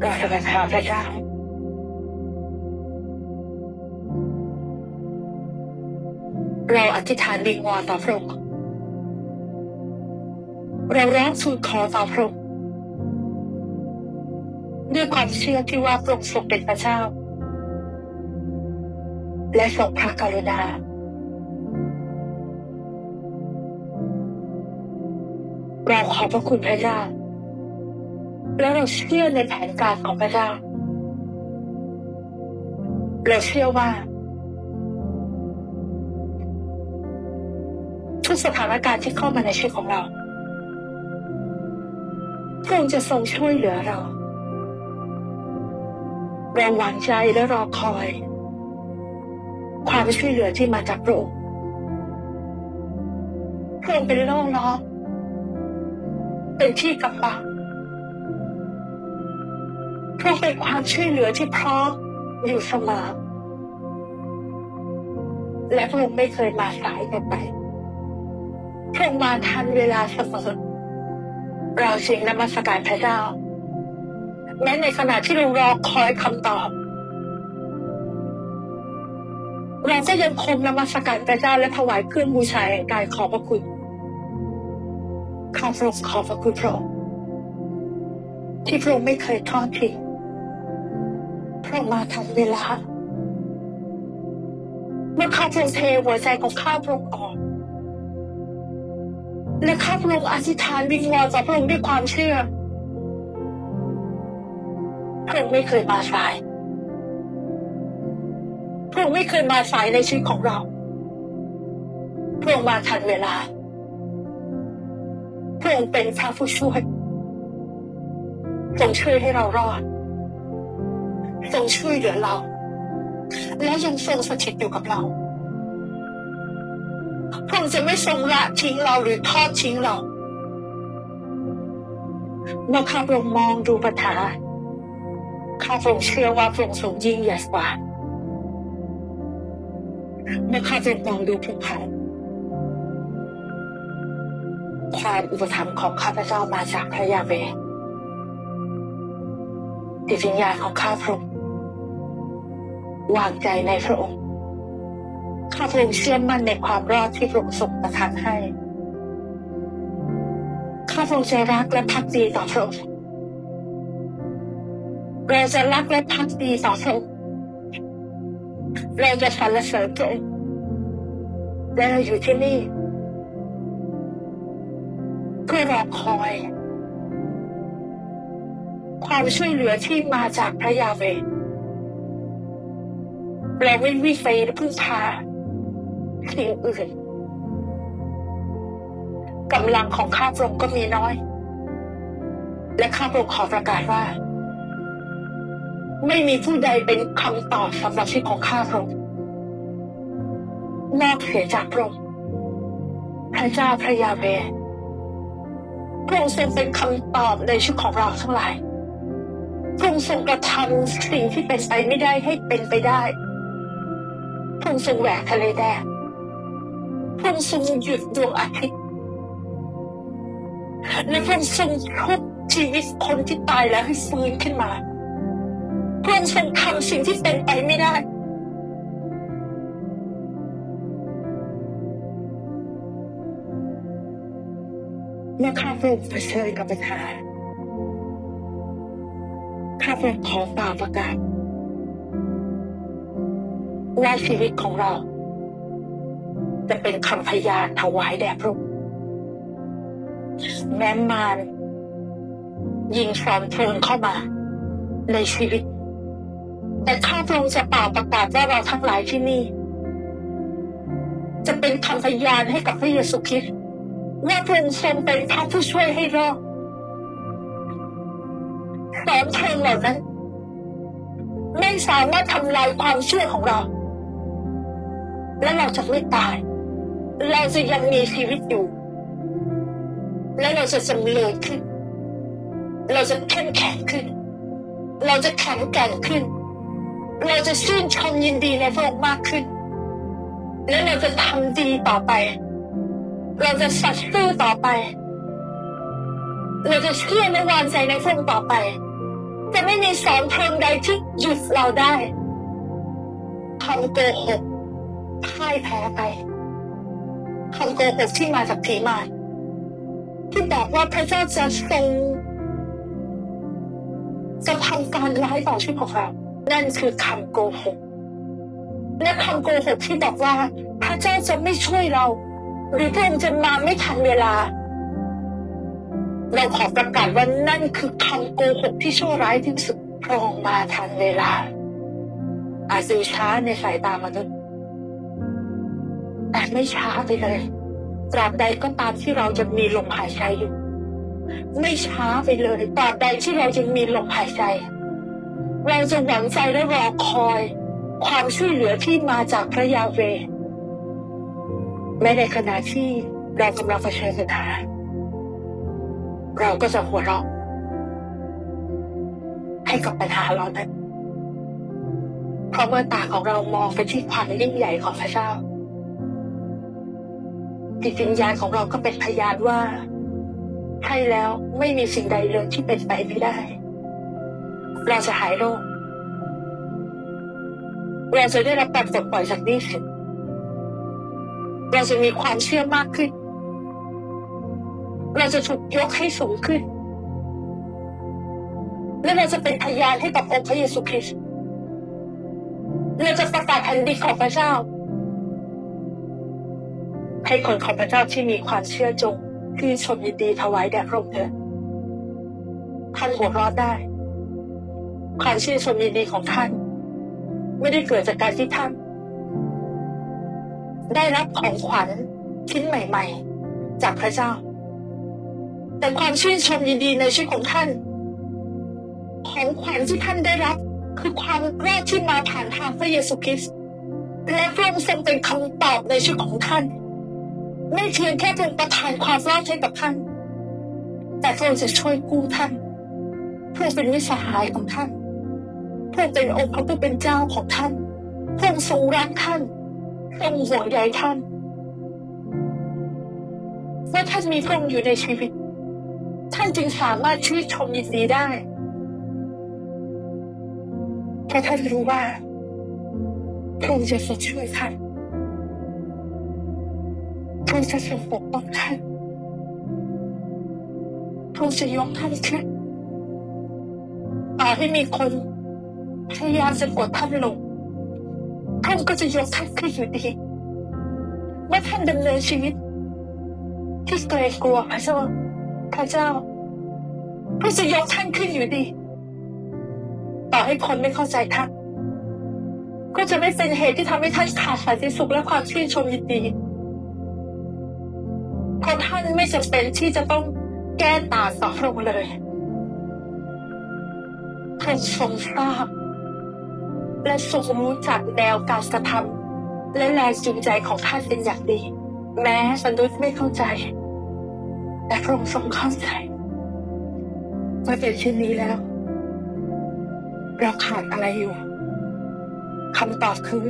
เราจะไปหาพระเจ้าเราอธิษฐานวิงวอนต่อพระองค์เราร้องทูลขอต่อพระองค์ด้วยความเชื่อที่ว่าพระองค์ทรงเป็นพระเจ้า และทรงพระกรุณา เราขอบพระคุณพระเจ้า แล้วเราเชื่อในแผนการของพระเจ้า เราเชื่อว่า ทุกสถานการณ์ที่เข้ามาในชีวิตของเราพระองค์จะทรงช่วยเหลือเรา เราหวังใจและรอคอย ความช่วยเหลือที่มาจากพระองค์พระองค์เป็นโล่ล้อมเป็นที่กำบังพระองค์เป็นความช่วยเหลือที่พร้อมอยู่เสมอและพระองค์ไม่เคยมาสายเกินไปพระองค์มาทันเวลาเสมอเราจึงนมัสการพระเจ้า แม้ในขณะที่เรารอคอยคำตอบ เราก็ยังคงนมัสการพระเจ้าและถวายเครื่องบูชาแห่งกายขอบพระคุณข้าพระองค์ขอบพระคุณพระองค์ที่พระองค์ไม่เคยทอดทิ้งพระองค์มาทันเวลาเมื่อข้าพระองค์เทหัวใจของข้าพระองค์ออกและข้าพระองค์อธิษฐานวิงวอนต่อพระองค์ด้วยความเชื่อพระองค์ไม่เคยมาสาย พระองค์ไม่เคยมาสายในชีวิตของเรา พระองค์มาทันเวลา พระองค์เป็นพระผู้ช่วยทรงช่วยให้เรารอดทรงช่วยเหลือเรา และยังทรงสถิตอยู่กับเราพระองค์จะไม่ทรงละทิ้งเราหรือทอดทิ้งเราเมื่อข้าพระองค์มองดูปัญหาข้าพระองค์เชื่อว่าพระองค์ทรงยิ่งใหญ่กว่า เมื่อข้าพระองค์มองดูภูเขาความอุปถัมภ์ของข้าพเจ้ามาจากพระยาเวห์จิตวิญญาณของข้าพระองค์วางใจในพระองค์ ข้าพระองค์เชื่อมั่นในความรอดที่พระองค์ทรงประทานให้ ข้าพระองค์จะรักและพักดีต่อพระองค์เราจะรักและพักดีต่อพระองค์ เราจะสรรเสริญพระองค์และเราอยู่ที่นี่เพื่อรอคอย ความช่วยเหลือที่มาจากพระยาเวเราไม่วิเฟยพึ่งพาสิ่งอื่นกำลังของข้าพระองค์ก็มีน้อย และข้าพระองค์ขอประกาศว่า ไม่มีผู้ใดเป็นคำตอบสำหรับชีวิตของข้าพระองค์นอกเสียจากพระองค์พระเจ้าพระยาเวพระองค์ทรงเป็นคำตอบในชีวิตของเราทั้งหลายพระองค์ทรงกระทำสิ่งที่เป็นไปไม่ได้ให้เป็นไปได้พระองค์ทรงแหวกทะเลแดงพระองค์ทรงหยุดดวงอาทิตย์และพระองค์ทรงชุบชีวิตคนที่ตายแล้วให้ฟื้นขึ้นมา พระองค์ทรงทำสิ่งที่เป็นไปไม่ได้ เมื่อข้าพระองค์เผชิญกับปัญหาข้าพระองค์ขอฝ่าประกาศว่าชีวิตของเรา จะเป็นคำพยานถวายแด่พระองค์แม้มารยิงซ้อนเพลิงเข้ามา ในชีวิต แต่ข้าพระองค์จะเป่าประกาศว่าเราทั้งหลายที่นี่ จะเป็นคำพยานให้กับพระเยซูคริสต์ว่าพระองค์ทรงเป็นพระผู้ช่วยให้รอดแสงเพลิงเหล่านั้นไม่สามารถทำลายความเชื่อของเรา และเราจะไม่ตาย เราจะยังมีชีวิตอยู่ และเราจะสำเร็จขึ้น เราจะเข้มแข็งขึ้น เราจะแข็งแกร่งขึ้น เราจะชื่นชมยินดีในพระองค์มากขึ้น และเราจะทำดีต่อไป เราจะสัตย์ซื่อต่อไป เราจะเชื่อและวางใจในพระองค์ต่อไป จะไม่มีสองเพลิงใดที่หยุดเราได้คำโกหกพ่ายแพ้ไปคำโกหกที่มาจากผีมารที่บอกว่าพระเจ้าจะทรงจะทำการร้ายต่อชีวิตของเรา นั่นคือคำโกหกและคำโกหกที่บอกว่า พระเจ้าจะไม่ช่วยเรา หรือพระองค์จะมาไม่ทันเวลา เราขอประกาศว่านั่นคือคำโกหกที่ชั่วร้ายที่สุดพระองค์มาทันเวลา อาจจะช้าในสายตามนุษย์แต่ไม่ช้าไปเลยตราบใดก็ตามที่เราจะมีลมหายใจอยู่ ไม่ช้าไปเลยตราบใดที่เรายังมีลมหายใจ เราจะหวังใจและรอคอย ความช่วยเหลือที่มาจากพระยาเวแม้ในขณะที่เรากำลังเผชิญปัญหาเราก็จะหัวเราะให้กับปัญหาเรานั้นเพราะเมื่อตาของเรามองไปที่ความยิ่งใหญ่ของพระเจ้าจิตวิญญาณของเราก็เป็นพยานว่าใช่แล้วไม่มีสิ่งใดเลยที่เป็นไปไม่ได้ เราจะหายโรคเราจะได้รับการปลดปล่อยจากหนี้สินเราจะมีความเชื่อมากขึ้น เราจะถูกยกให้สูงขึ้น และเราจะเป็นพยานให้กับองค์พระเยซูคริสต์เราจะประกาศแผ่นดินของพระเจ้า ให้คนของพระเจ้าที่มีความเชื่อจง คือชมยินดีถวายแด่พระองค์เถิดท่านหัวเราะได้ ความชื่นชมยินดีของท่าน ไม่ได้เกิดจากการที่ท่าน ได้รับของขวัญชิ้นใหม่ ๆ จากพระเจ้า แต่ความชื่นชมยินดีในชีวิตของท่าน ของขวัญที่ท่านได้รับ คือความรอดที่มาผ่านทางพระเยซูคริสต์และพระองค์ทรงเป็นคำตอบในชีวิตของท่าน ไม่เพียงแค่เป็นประทานความรอดให้กับท่าน แต่พระองค์จะช่วยกู้ท่านพระอเป็นวิสหายของท่าน พระองค์เป็นองค์พระผู้เป็นเจ้าของท่านพระองค์ทรงรักท่านพระองค์ห่วงใยท่านเมื่อท่านมีพระองค์อยู่ในชีวิต ท่านจึงสามารถชื่นชมยินดีได้เพราะท่านรู้ว่าพระองค์จะทรงช่วยท่านพระองค์จะทรงปกป้องท่านพระองค์จะยกท่านขึ้นต่อให้มีคน พยายามจะกดท่านลง ท่านก็จะยกท่านขึ้นอยู่ดีเมื่อท่านดำเนินชีวิต ที่เกรงกลัวพระเจ้าพระเจ้าพระองค์จะยกท่านขึ้นอยู่ดี ต่อให้คนไม่เข้าใจท่านก็จะไม่เป็นเหตุที่ทำให้ท่านขาดสันติสุขและความชื่นชมยินดีเพราะท่านไม่จำเป็นที่จะต้องแก้ตางต่อพระองค์เลยท่านทรงทราบ และทรงรู้จักแนวการกระทำและแรงจูงใจของท่านเป็นอย่างดี แม้มนุษไม่เข้าใจ แต่พระองค์ทรงเข้าใจเมื่อเป็นเช่นนี้แล้ว เราขาดอะไรอยู่คำตอบคือ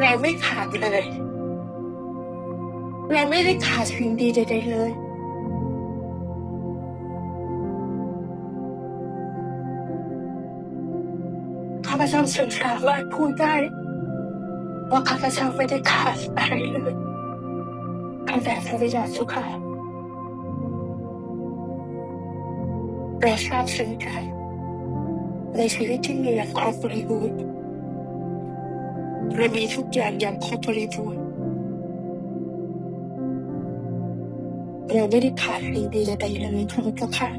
เราไม่ขาดเลย เราไม่ได้ขาดสิ่งดีใดๆเลย เจ้าสึกสามารถพูดได้ว่าข้าพเจ้าไม่ได้ขาดอะไรเลยตั้งแต่พระวิญญาณสุขาเราทราบซึ้งใจในชีวิตที่มีอย่างครบบริบูรณ์เรามีทุกอย่างอย่างครบบริบูรณ์เราไม่ได้ขาดสิ่งดีใดๆเลยพระเจ้าค่ะ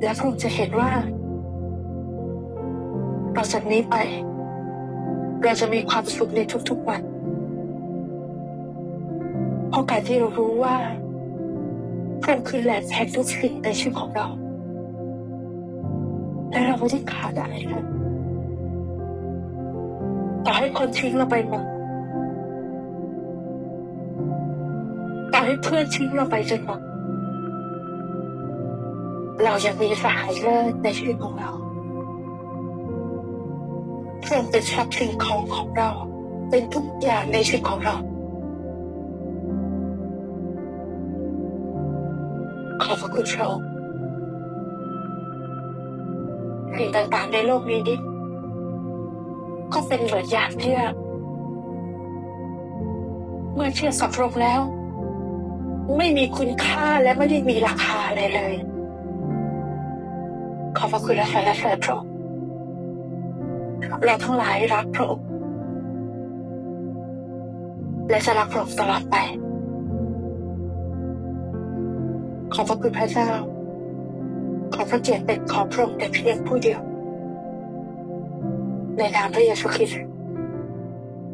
และพระองค์จะเห็นว่า ต่อจากนี้ไป เราจะมีความสุขในทุกๆวันเพราะการที่เรารู้ว่าพระองค์คือแหล่งแห่งทุกสิ่งในชีวิตของเรา และเราไม่ได้ขาดอะไรเลยต่อให้คนทิ้งเราไปหมดต่อให้เพื่อนทิ้งเราไปจนหมดเรายังมีสหายเลิศในชีวิตของเรา พระองค์เป็นทรัพย์สินของของเรา เป็นทุกอย่างในชีวิตของเรา ขอบพระคุณพระองค์สิ่งต่างๆในโลกนี้นี่ก็เป็นเหมือนหยาดเยื่อเมื่อเชื่อกับรงแล้ว ไม่มีคุณค่าและไม่ได้มีราคาอะไรเลย ขอบพระคุณและสรรเสริญพระองค์ เราทั้งหลายรักพระองค์และจะรักพระองค์ตลอดไป ขอบพระคุณพระเจ้า ขอพระเกียรติเป็นของพระองค์แต่เพียงผู้เดียว ในนามพระเยซูคริสต์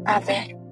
อาเมน